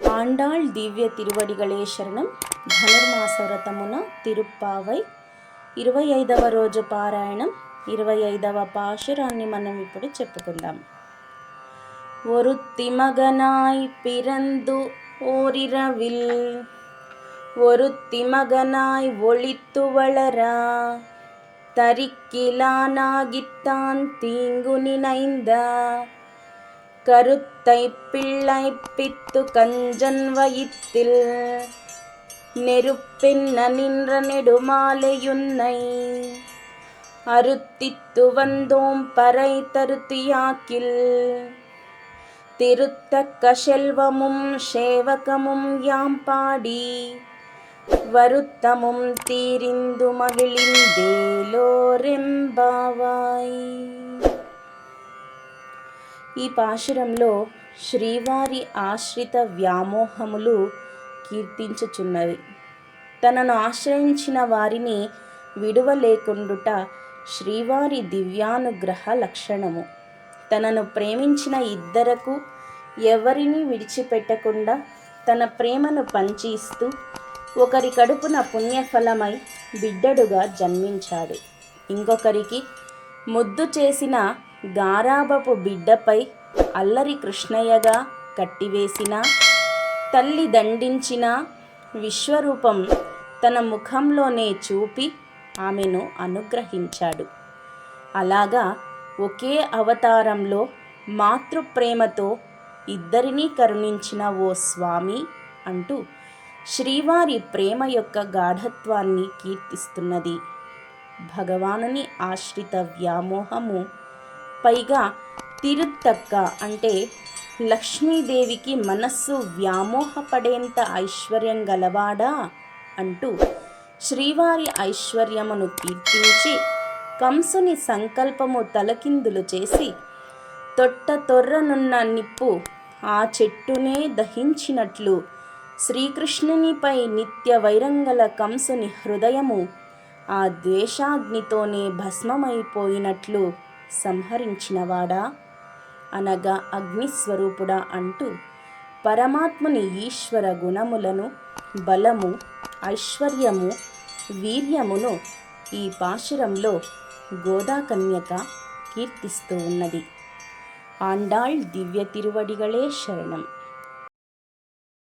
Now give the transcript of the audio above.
ఆండాళ్ దివ్య తిరువడిగళే శరణం ధనుర్మాస వ్రతమున తిరుప్పావై ఇరవై ఐదవ రోజు పారాయణం ఇరవై ఐదవ పాశురాన్ని మనం ఇప్పుడు చెప్పుకుందాం ஒருத்தி மகனாய் பிறந்து ஓரிரவில் ஒருத்தி மகனாய் ஒளித்து வளரா தரிக்கிலானாகித்தான் தீங்கு நினைந்த கருத்தை பிள்ளை பித்து கஞ்சன் வயிற்றில் நெருப்பென்ன நின்ற நெடுமாலையுன்னை அருத்தித்து வந்தோம் பறை தருத்தியாக்கில். திருத்தக்க செல்வமும் சேவகமும் யாம் பாடி வருத்தமும் தீரிந்து மகிழிந்தேலோரெம்பாவாய் ఈ పాశురంలో శ్రీవారి ఆశ్రిత వ్యామోహములు కీర్తించుచున్నది తనను ఆశ్రయించిన వారిని విడువలేకుండుట శ్రీవారి దివ్యానుగ్రహ లక్షణము. తనను ప్రేమించిన ఇద్దరకు ఎవరిని విడిచిపెట్టకుండా తన ప్రేమను పంచి ఇస్తూ ఒకరి కడుపున పుణ్యఫలమై బిడ్డడుగా జన్మించాడు. ఇంకొకరికి ముద్దు చేసిన గారాబపు బిడ్డపై అల్లరి కృష్ణయ్యగా కట్టివేసిన తల్లి దండించిన విశ్వరూపం తన ముఖంలోనే చూపి ఆమెను అనుగ్రహించాడు. అలాగా ఒకే అవతారంలో మాతృప్రేమతో ఇద్దరినీ కరుణించిన ఓ స్వామి అంటూ శ్రీవారి ప్రేమ యొక్క గాఢత్వాన్ని కీర్తిస్తున్నది. భగవానుని ఆశ్రిత వ్యామోహము పైగా తిరుత్తక్క అంటే లక్ష్మీదేవికి మనస్సు వ్యామోహపడేంత ఐశ్వర్యం గలవాడా అంటూ శ్రీవారి ఐశ్వర్యమును కీర్తించి కంసుని సంకల్పము తలకిందులు చేసి తొట్ట తొర్రనున్న నిప్పు ఆ చెట్టునే దహించినట్లు శ్రీకృష్ణునిపై నిత్య వైరంగల కంసుని హృదయము ఆ ద్వేషాగ్నితోనే భస్మమైపోయినట్లు సంహరించినవాడా? అనగా అగ్నిస్వరూపుడా అంటూ పరమాత్ముని ఈశ్వర గుణములను బలము ఐశ్వర్యము వీర్యమును ఈ పాశురంలో గోదాకన్యక కీర్తిస్తూ ఉన్నది. ఆండాళ్ దివ్య తిరువడిగళే శరణం.